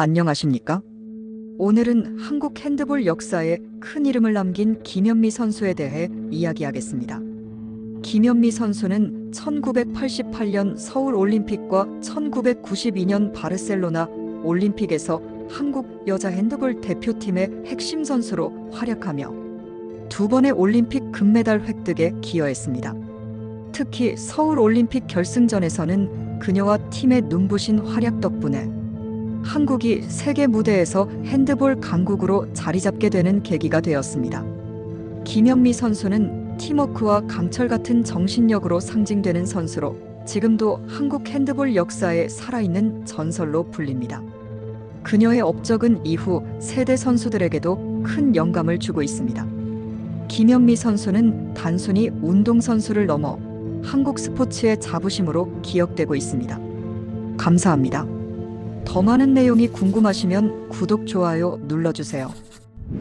안녕하십니까? 오늘은 한국 핸드볼 역사에 큰 이름을 남긴 김현미 선수에 대해 이야기하겠습니다. 김현미 선수는 1988년 서울 올림픽과 1992년 바르셀로나 올림픽에서 한국 여자 핸드볼 대표팀의 핵심 선수로 활약하며 두 번의 올림픽 금메달 획득에 기여했습니다. 특히 서울 올림픽 결승전에서는 그녀와 팀의 눈부신 활약 덕분에 한국이 세계 무대에서 핸드볼 강국으로 자리 잡게 되는 계기가 되었습니다. 김현미 선수는 팀워크와 강철 같은 정신력으로 상징되는 선수로 지금도 한국 핸드볼 역사에 살아있는 전설로 불립니다. 그녀의 업적은 이후 세대 선수들에게도 큰 영감을 주고 있습니다. 김현미 선수는 단순히 운동선수를 넘어 한국 스포츠의 자부심으로 기억되고 있습니다. 감사합니다. 더 많은 내용이 궁금하시면 구독, 좋아요 눌러주세요.